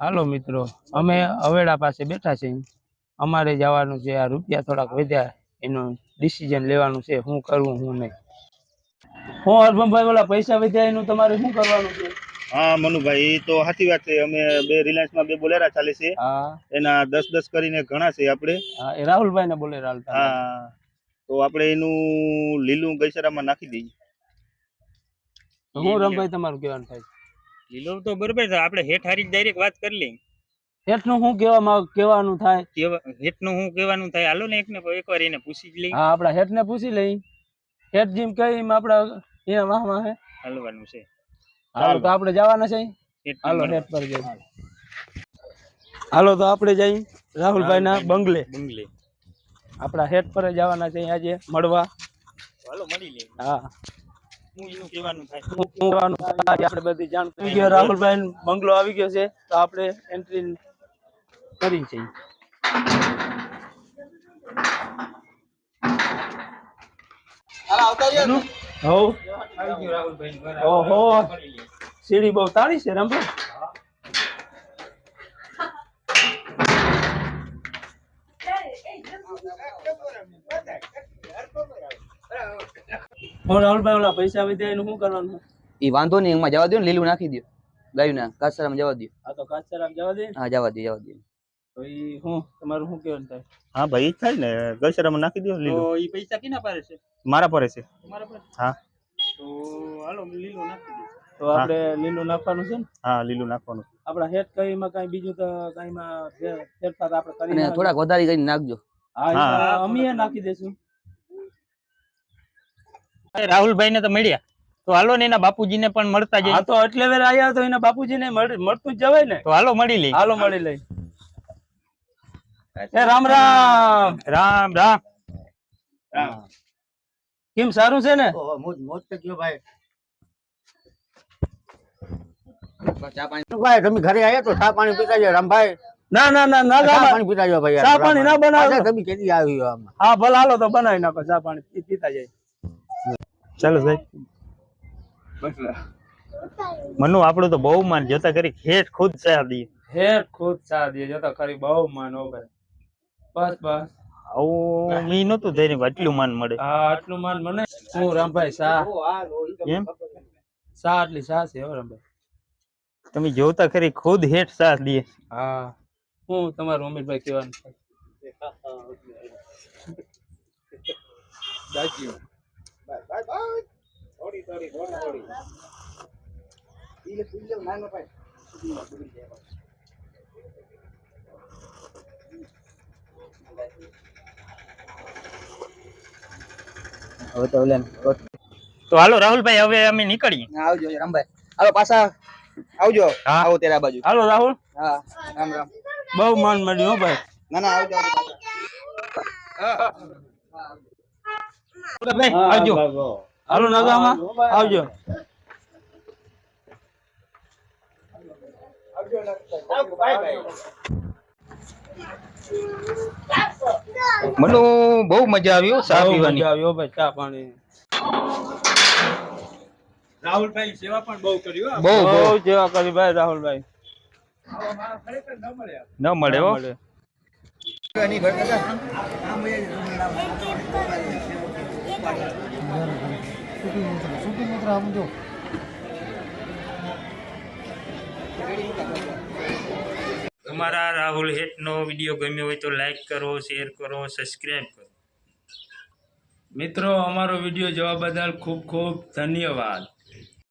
હાલો મિત્રો અમે અવેડા પાસે બેઠા છીએ. અમારે જવાનું છે આ રૂપિયા થોડાક વધ્યા. એનું ડિસિઝન લેવાનું છે શું કરવું શું નહીં. હું અર્ભમભાઈ ઓલા પૈસા વધ્યા એનું તમારે શું કરવાનું છે? હા મનુભાઈ તો સાચી વાત છે. અમે બે રિલાયન્સમાં બે બોલેરા ચાલે છે. એના દસ દસ કરીને ઘણા છે આપણે. હા રાહુલભાઈ ને બોલેરા હા. તો આપણે એનું લીલું ગૈસરામાં નાખી દઈએ. હું રમભાઈ તમારું કહેવાનું થાય લીલો તો બરોબર છે આપણે હેઠ હારી ડાયરેક્ટ વાત કરી લઈએ. હેઠનું શું કહેવા કહેવાનું થાય? હેઠનું શું કહેવાનું થાય? હાલો ને એકને એકવાર એને પૂછી જ લઈ હા આપડા હેઠને પૂછી લઈ હેઠ જેમ કઈ એમ આપડા એના વાહમાં વાહ હે હાલવાનું છે. હાલો તો આપણે જવાના છે. હાલો હેઠ પર જઈએ. હાલો. તો આપણે જઈ રાહુલભાઈ ના બંગલે. બંગલે. આપડા હેઠ પર જવાના છે આજે મળવા. હાલો મળી લઈએ હા. આપણે બધી જાણ ગયો રાહુલભાઈ બંગલો આવી ગયો છે તો આપણે એન્ટ્રી કરી છે સીડી બહુ તાળી છે રમભાઈ હું રાહુલભાઈ ઓલા પૈસા વધ્યા એનું શું કરવાનું? એ વાંધો નહીં એમાં જવા દો ને લીલું નાખી દો ગાયું ના કાચરામાં જવા દો આ તો કાચરામ જવા દે હા જવા દે જવા દો તો ઈ હું તમારું શું કહેવાનું થાય? હા ભાઈ ઈ થાય ને ગઈસરામાં નાખી દો તો લીલું. એ પૈસા કેના પાસે છે? મારા પર છે. મારા હા. તો હાલો લીલું નાખી દે તો આપણે લીલું નાખવાનું છે ને? હા લીલું નાખવાનું. આપણા હેઠ કઈમાં કઈ બીજું તો કઈમાં ફેરફાર આપણે કરી થોડાક વધારે કરીને નાખજો. હા, અમે નાખી દેશું રાહુલભાઈ ને તો મળ્યા. તો હાલો ને એના બાપુજીને પણ મળતા જઈએ. તો એટલે વેર આયા તો એના બાપુજી ને મળતું જ જવાય ને? તો હાલો મળી લઈ હાલો મળી લઈ રામ રામ. રામ રામ. કેમ સારું છે ને? ચા પાણી. ભાઈ તમે ઘરે આવ્યા તો ચા પાણી પીતા જાય રામભાઈ. ના ના ના ના ચા પાણી પીતા જાય ભાઈ ચા પાણી ના બનાવે તમે કેદી આવ્યો આમાં? હા ભલે હાલો તો બનાવી નાખો ચા પાણી પીતા જાય ચાલો સાહેબ. મનુ આપણું તો બહુ માન જોતા કરી હેઠ ખુદ ચા દઈએ હેર ખુદ ચા દઈએ જોતા કરી ખરી બહુ માન હો ભાઈ. બસ બસ. આવું મી નતું આટલું માન મળે? હા આટલું માન મને હું રામભાઈ સા એમ? સા આટલી સા છે હો રામભાઈ. તમે જોતા ખરી ખુદ હેઠ સાથ દઈએ હા. હું તમારું અમીરભાઈ કહેવાનું છે હવે તો ઓલા તો હાલો રાહુલભાઈ હવે અમે નીકળીએ. આવજો રામભાઈ. હાલો પાછા આવજો. હા. આવો ત્યારે આ બાજુ. હાલો રાહુલ. હા રામ રામ. બહુ મન મળ્યું હો ભાઈ. ના ના આવજો પાછા. ભાઈ આવજો. હાલો નગામાં આવજો. મને બહુ મજા આવી હો ચા પીવાની. આવ્યો આવી હો ભાઈ ચા પાણી. રાહુલભાઈ સેવા પણ બહુ કર્યું બહુ બહુ. બહુ સેવા કરી ભાઈ રાહુલભાઈ. ન મળે હો. મળે. તમારા રાહુલ હેઠનો વીડિયો ગમ્યો હોય તો લાઈક કરો શેર કરો સબસ્ક્રાઈબ કરો મિત્રો, અમારો વીડિયો જોવા બદલ ખૂબ ખૂબ ધન્યવાદ